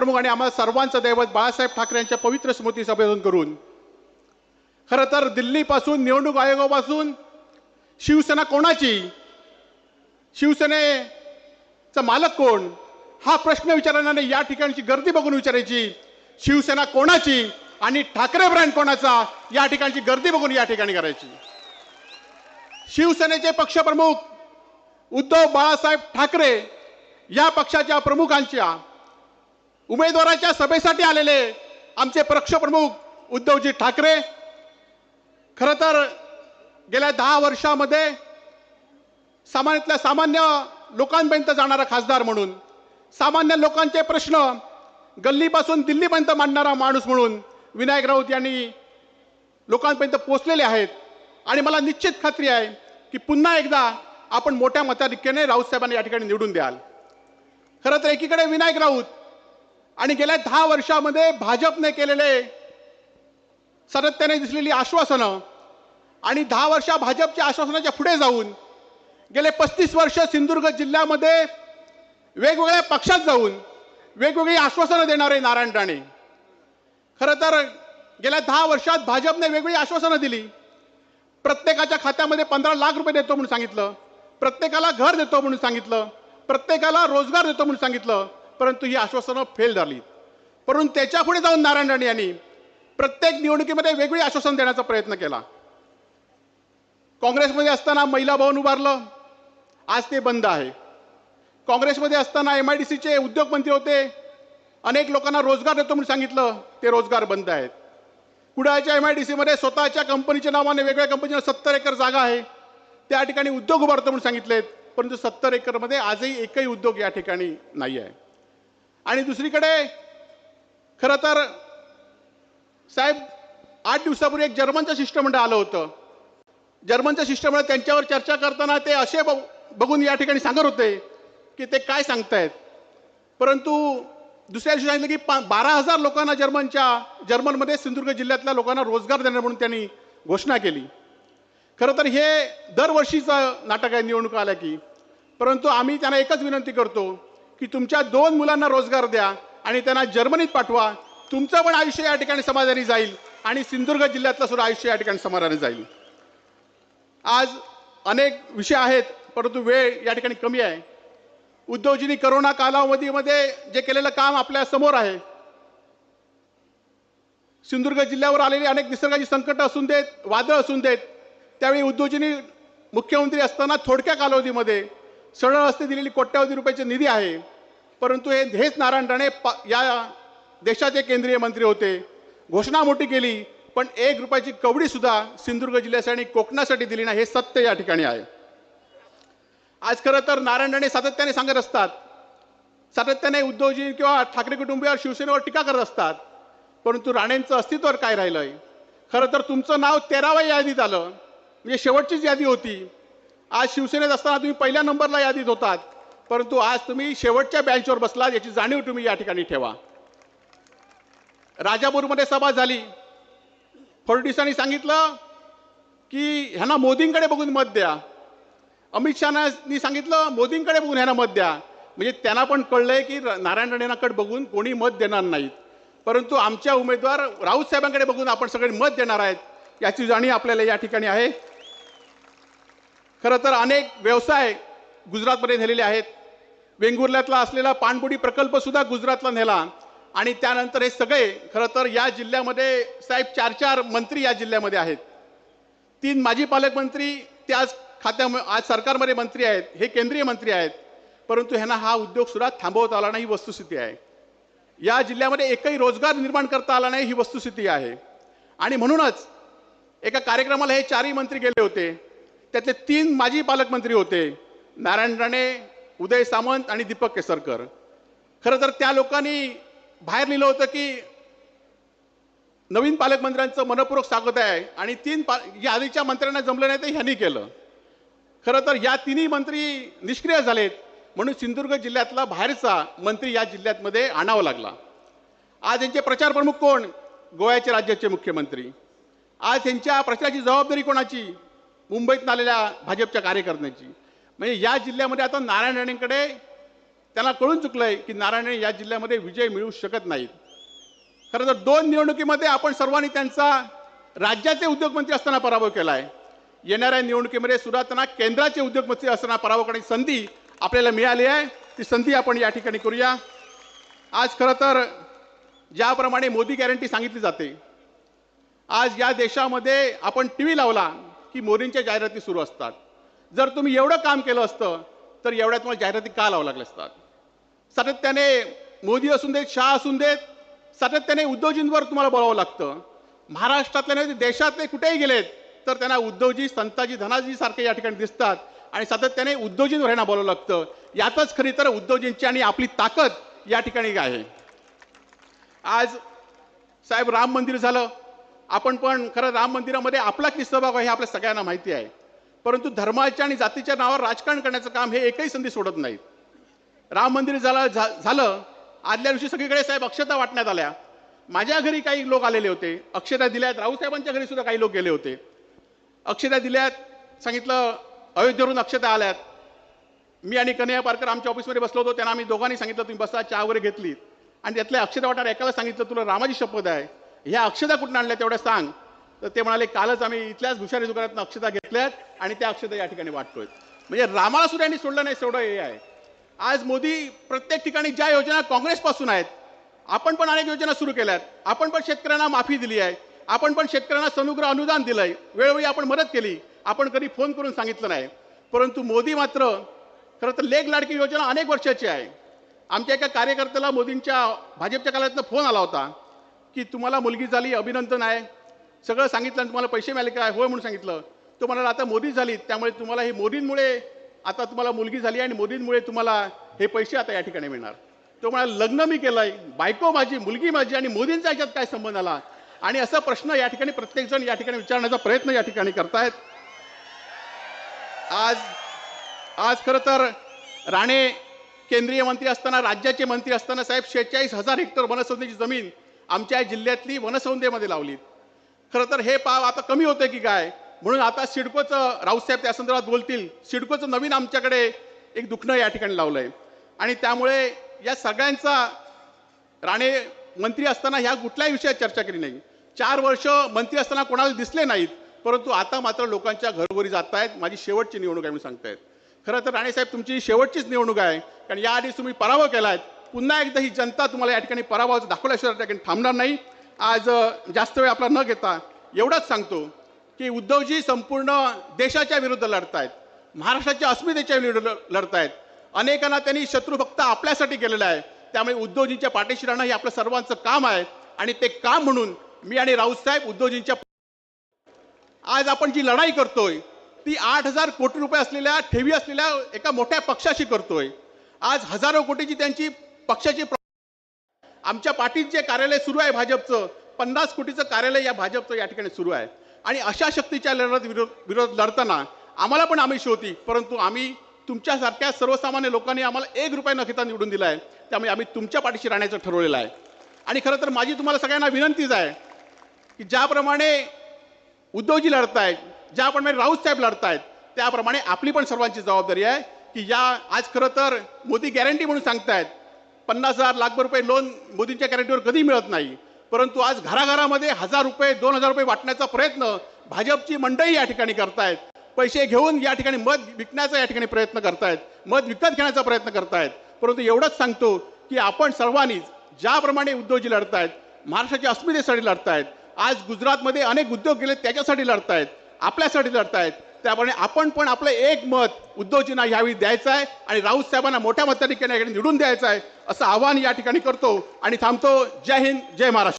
प्रमुख आणि आम्हाला सर्वांचं दैवत बाळासाहेब ठाकरे यांच्या पवित्र स्मृती अभिवादन करून. खरं तर दिल्लीपासून निवडणूक आयोगापासून शिवसेना कोणाची? शिवसेनेचा मालक कोण? हा प्रश्न विचारणाने नाही या ठिकाणची गर्दी बघून विचारायची. शिवसेना कोणाची आणि ठाकरे ब्रँड कोणाचा या ठिकाणची गर्दी बघून या ठिकाणी करायची. शिवसेनेचे पक्षप्रमुख उद्धव बाळासाहेब ठाकरे या पक्षाच्या प्रमुखांच्या उमेदवाराच्या सभेसाठी आलेले आमचे पक्षप्रमुख उद्धवजी ठाकरे. खरं तर गेल्या दहा वर्षामध्ये सामान्यातल्या सामान्य लोकांपर्यंत जाणारा खासदार म्हणून सामान्य लोकांचे प्रश्न गल्लीपासून दिल्लीपर्यंत मांडणारा माणूस म्हणून विनायक राऊत यांनी लोकांपर्यंत पोचलेले आहेत. आणि मला निश्चित खात्री आहे की पुन्हा एकदा आपण मोठ्या मताधिक्याने राऊत साहेबांना या ठिकाणी निवडून द्याल. खरं तर एकीकडे विनायक राऊत आणि गेल्या दहा वर्षामध्ये भाजपने केलेले सातत्याने दिसलेली आश्वासनं आणि दहा वर्षा भाजपच्या आश्वासनाच्या पुढे जाऊन गेले पस्तीस वर्ष सिंधुदुर्ग जिल्ह्यामध्ये वेगवेगळ्या पक्षात जाऊन वेगवेगळी आश्वासनं देणारे नारायण राणे. खरं तर गेल्या दहा वर्षात भाजपने वेगवेगळी आश्वासनं दिली. प्रत्येकाच्या खात्यामध्ये पंधरा लाख रुपये देतो म्हणून सांगितलं. प्रत्येकाला घर देतो म्हणून सांगितलं. प्रत्येकाला रोजगार देतो म्हणून सांगितलं. परंतु ही आश्वासनं फेल झाली परंतु त्याच्या पुढे जाऊन नारायण राणे यांनी प्रत्येक निवडणुकीमध्ये वेगळी आश्वासन देण्याचा प्रयत्न केला. काँग्रेसमध्ये असताना महिला भवन उभारलं. आज ते बंद आहे. काँग्रेसमध्ये असताना एम आय डी सीचे उद्योगमंत्री होते. अनेक लोकांना रोजगार देतो म्हणून सांगितलं. ते रोजगार बंद आहेत. कुडाळच्या एम आय डी सीमध्ये स्वतःच्या कंपनीच्या नावाने वेगळ्या कंपनीला सत्तर एकर जागा आहे. त्या ठिकाणी उद्योग उभारतो म्हणून सांगितलेत. परंतु सत्तर एकरमध्ये आजही एकही उद्योग या ठिकाणी नाही आहे आणि दुसरीकडे खरं तर साहेब आठ दिवसापूर्वी एक जर्मनचं शिष्टमंडळ आलं होतं. जर्मनचं शिष्टमंडळ त्यांच्यावर चर्चा करताना ते असे बघून या ठिकाणी सांगत होते की ते काय सांगतायत. परंतु दुसऱ्या दिवशी सांगितलं की पा बारा हजार लोकांना जर्मनच्या जर्मनमध्ये सिंधुदुर्ग जिल्ह्यातल्या लोकांना रोजगार देणार म्हणून त्यांनी घोषणा केली. खरं तर हे दरवर्षीचं नाटक आहे निवडणूक आल्या की. परंतु आम्ही त्यांना एकच विनंती करतो की तुमच्या दोन मुलांना रोजगार द्या आणि त्यांना जर्मनीत पाठवा. तुमचं पण आयुष्य या ठिकाणी समाधानी जाईल आणि सिंधुदुर्ग जिल्ह्यातलं सुद्धा आयुष्य या ठिकाणी समाधानी जाईल. आज अनेक विषय आहेत परंतु वेळ या ठिकाणी कमी आहे. उद्धवजींनी करोना कालावधीमध्ये जे केलेलं काम आपल्यासमोर आहे सिंधुदुर्ग जिल्ह्यावर आलेली अनेक निसर्गाची संकट असून देत वादळ असून देत त्यावेळी उद्धवजींनी मुख्यमंत्री असताना थोडक्या कालावधीमध्ये सरळ हस्ते दिलेली कोट्यावधी रुपयाची निधी आहे. परंतु हे हेच नारायण राणे पा या देशाचे केंद्रीय मंत्री होते. घोषणा मोठी केली पण एक रुपयाची कवडी सुद्धा सिंधुदुर्ग जिल्ह्यासाठी आणि कोकणासाठी दिली नाही हे सत्य या ठिकाणी आहे. आज खरं तर नारायण राणे सातत्याने सांगत असतात. सातत्याने उद्धवजी किंवा ठाकरे कुटुंबियावर शिवसेनेवर टीका करत असतात. परंतु राणेंचं अस्तित्व काय राहिलंय? खरं तर तुमचं नाव तेराव्या यादीत आलं. म्हणजे शेवटचीच यादी होती. आज शिवसेनेत असताना तुम्ही पहिल्या नंबरला यादीत होतात. परंतु आज तुम्ही शेवटच्या बँचवर बसलात याची जाणीव तुम्ही या ठिकाणी ठेवा. राजापूरमध्ये सभा झाली. फडणवीसांनी सांगितलं की ह्यांना मोदींकडे बघून मत द्या. अमित शहानी सांगितलं मोदींकडे बघून ह्यांना मत द्या. म्हणजे त्यांना पण कळलंय की नारायण राणेंकडे बघून कोणी मत देणार नाहीत. परंतु आमच्या उमेदवार राऊत साहेबांकडे बघून आपण सगळे मत देणार आहेत याची जाणीव आपल्याला या ठिकाणी आहे. खरं तर अनेक व्यवसाय गुजरातमध्ये नेलेले आहेत. वेंगुर्ल्यातला असलेला पाणबुडी प्रकल्पसुद्धा गुजरातला नेला. आणि त्यानंतर हे सगळे खरं तर या जिल्ह्यामध्ये साहेब चार चार मंत्री या जिल्ह्यामध्ये आहेत. तीन माजी पालकमंत्री त्याच खात्या आज सरकारमध्ये मंत्री आहेत हे केंद्रीय मंत्री आहेत. परंतु ह्यांना हा उद्योग सुद्धा थांबवता आला नाही ही वस्तुस्थिती आहे. या जिल्ह्यामध्ये एकही रोजगार निर्माण करता आला नाही ही वस्तुस्थिती आहे. आणि म्हणूनच एका कार्यक्रमाला हे चारही मंत्री गेले होते. त्यातले तीन माजी पालकमंत्री होते. नारायण राणे उदय सामंत आणि दीपक केसरकर. खरं तर त्या लोकांनी बाहेर लिहिलं होतं की नवीन पालकमंत्र्यांचं मनपूर्वक स्वागत आहे आणि तीन पा या आधीच्या मंत्र्यांना जमलं नाही तर ह्यांनी केलं. खरं तर या तिन्ही मंत्री निष्क्रिय झालेत म्हणून सिंधुदुर्ग जिल्ह्यातला बाहेरचा मंत्री या जिल्ह्यातमध्ये आणावा लागला. आज यांचे प्रचार प्रमुख कोण? गोव्याचे राज्याचे मुख्यमंत्री. आज यांच्या प्रचाराची जबाबदारी कोणाची? मुंबईतून आलेल्या भाजपच्या कार्यकर्त्यांची. म्हणजे या जिल्ह्यामध्ये आता नारायण राणेंकडे त्यांना कळून चुकलं आहे की नारायण या जिल्ह्यामध्ये विजय मिळू शकत नाहीत. खरं तर दोन निवडणुकीमध्ये आपण सर्वांनी त्यांचा राज्याचे उद्योगमंत्री असताना पराभव केला आहे येणाऱ्या निवडणुकीमध्ये सुद्धा त्यांना केंद्राचे उद्योगमंत्री असताना पराभव करण्याची संधी आपल्याला मिळाली आहे. ती संधी आपण या ठिकाणी करूया. आज खरं तर ज्याप्रमाणे मोदी गॅरंटी सांगितली जाते आज या देशामध्ये आपण टी व्ही लावला. की मोदींच्या जाहिराती सुरू असतात. जर तुम्ही एवढं काम केलं असतं तर एवढ्या तुम्हाला जाहिराती का लावं लागल्या असतात? सातत्याने मोदी असून देत शाह असून देत सातत्याने उद्योजींवर तुम्हाला बोलावं लागतं. महाराष्ट्रातल्या नाही देशातले कुठेही गेलेत तर त्यांना उद्धवजी संताजी धनाजी सारखे या ठिकाणी दिसतात. आणि सातत्याने उद्योजींवर यांना बोलावं लागतं. यातच खरी तर उद्योजींची आणि आपली ताकद या ठिकाणी आहे. आज साहेब राम मंदिर झालं. आपण पण खरं राम मंदिरामध्ये आपला किस्सा भाग आहे हे आपल्या सगळ्यांना माहिती आहे. परंतु धर्माच्या आणि जातीच्या नावावर राजकारण करण्याचं काम हे एकही संधी सोडत नाहीत. राम मंदिर झालं झा- झालं आदल्या दिवशी सगळीकडे साहेब अक्षता वाटण्यात आल्या. माझ्या घरी काही लोक आलेले होते. अक्षता दिल्यात राऊसाहेबांच्या घरी सुद्धा काही लोक गेले होते. अक्षता दिल्यात सांगितलं अयोध्येवरून अक्षता आल्यात. मी आणि कन्हैया पारकर आमच्या ऑफिसमध्ये बसलो होतो. त्यांना आम्ही दोघांनी सांगितलं तुम्ही बसा चहा वगैरे घेतली. आणि त्यातल्या अक्षता वाटणार एकाला सांगितलं तुला रामाची शपथ आहे. ह्या अक्षता कुठून आणल्या तेवढ्या सांग. तर ते म्हणाले कालच आम्ही इथल्याच भुशारी दुकानात अक्षता घेतल्यात आणि त्या अक्षता या ठिकाणी वाटतोय म्हणजे रामाला सुद्धा यांनी सोडलं नाही तेवढं हे आहे. आज मोदी प्रत्येक ठिकाणी ज्या योजना काँग्रेसपासून आहेत आपण पण अनेक योजना सुरू केल्यात. आपण पण शेतकऱ्यांना माफी दिली आहे. आपण पण शेतकऱ्यांना सनुग्रह अनुदान दिलंय. वेळोवेळी आपण मदत केली. आपण कधी फोन करून सांगितलं नाही. परंतु मोदी मात्र खरं तर लेख लाडकी योजना अनेक वर्षाची आहे. आमच्या एका कार्यकर्त्याला मोदींच्या भाजपच्या काळातनं फोन आला होता. की तुम्हाला मुलगी झाली अभिनंदन आहे. सगळं सांगितलं आणि तुम्हाला पैसे मिळाले काय होय म्हणून सांगितलं. तो म्हणाला आता मोदी झाली त्यामुळे तुम्हाला हे मोदींमुळे आता तुम्हाला मुलगी झाली आणि मोदींमुळे तुम्हाला हे पैसे आता या ठिकाणी मिळणार. तो म्हणाला लग्न मी केलंय बायको माझी मुलगी माझी आणि मोदींचा याच्यात काय संबंध आला? आणि असा प्रश्न या ठिकाणी प्रत्येकजण या ठिकाणी विचारण्याचा प्रयत्न या ठिकाणी करतायत. आज आज खरं तर राणे केंद्रीय मंत्री असताना राज्याचे मंत्री असताना साहेब शेहेचाळीस हजार हेक्टर वनस्पतीची जमीन आमच्या जिल्ह्यातली वनसौंदेमध्ये लावली. खरं तर हे पाव आता कमी होतं की काय? म्हणून आता सिडकोचं राऊतसाहेब त्या संदर्भात बोलतील सिडकोचं नवीन आमच्याकडे एक दुखणं या ठिकाणी लावलंय. आणि त्यामुळे या सगळ्यांचा राणे मंत्री असताना ह्या कुठल्याही विषयात चर्चा केली नाही. चार वर्ष मंत्री असताना कोणाला दिसले नाहीत परंतु आता मात्र लोकांच्या घरोघरी जात आहेत माझी शेवटची निवडणूक आहे म्हणून सांगतायत. खरं तर राणेसाहेब तुमची शेवटचीच निवडणूक आहे. कारण याआधी तुम्ही पराभव आहे पुन्हा एकदा ही जनता तुम्हाला या ठिकाणी पराभवाचं दाखवल्याशिवाय त्या ठिकाणी थांबणार नाही. आज जास्त वेळ आपला न घेता एवढंच सांगतो की उद्धवजी संपूर्ण देशाच्या विरुद्ध लढत आहेत महाराष्ट्राच्या अस्मितेच्या विरुद्ध लढत आहेत अनेकांना त्यांनी शत्रू फक्त आपल्यासाठी केलेला आहे. त्यामुळे उद्धवजींच्या पाठीशी राहणं हे आपलं सर्वांचं काम आहे. आणि ते काम म्हणून मी आणि राऊतसाहेब उद्धवजींच्या आज आपण जी लढाई करतोय ती आठ हजार कोटी रुपये असलेल्या ठेवी असलेल्या एका मोठ्या पक्षाशी करतोय. आज हजारो कोटीची त्यांची पक्षाची आमच्या पाठीत जे कार्यालय सुरू आहे भाजपचं पन्नास कोटीचं कार्यालय या भाजपचं या ठिकाणी सुरू आहे. आणि अशा शक्तीच्या लढत विरोध विरोध लढताना आम्हाला पण आमिष होती परंतु आम्ही तुमच्यासारख्या सर्वसामान्य लोकांनी आम्हाला एक रुपया न घेता निवडून दिला आहे त्यामुळे आम्ही तुमच्या पाठीशी राहण्याचं ठरवलेलं आहे. आणि खरं तर माझी तुम्हाला सगळ्यांना विनंतीच आहे की ज्याप्रमाणे उद्धवजी लढतायत ज्याप्रमाणे राऊत साहेब लढतायत त्याप्रमाणे आपली पण सर्वांची जबाबदारी आहे की या आज खरं तर मोदी गॅरंटी म्हणून सांगतायत पन्नास हजार लाख रुपये लोन मोदींच्या गॅरंटीवर कधी मिळत नाही. परंतु आज घराघरामध्ये हजार रुपये दोन हजार रुपये वाटण्याचा प्रयत्न भाजपची मंडळी या ठिकाणी करतायत. पैसे घेऊन या ठिकाणी मध विकण्याचा या ठिकाणी प्रयत्न करतायत. मध विकत घेण्याचा प्रयत्न करतायत. परंतु एवढंच सांगतो की आपण सर्वांनीच ज्याप्रमाणे उद्योगी लढतायत महाराष्ट्राच्या अस्मितेसाठी लढतायत आज गुजरातमध्ये अनेक उद्योग गेले त्याच्यासाठी लढतायत आपल्यासाठी लढतायत. त्यामुळे आपण पण आपलं एक मत उद्धवजींना यावेळी द्यायचं आहे आणि राऊत साहेबांना मोठ्या मताधिक्याने निवडून द्यायचं आहे असं आवाहन या ठिकाणी करतो आणि थांबतो. जय हिंद जय महाराष्ट्र.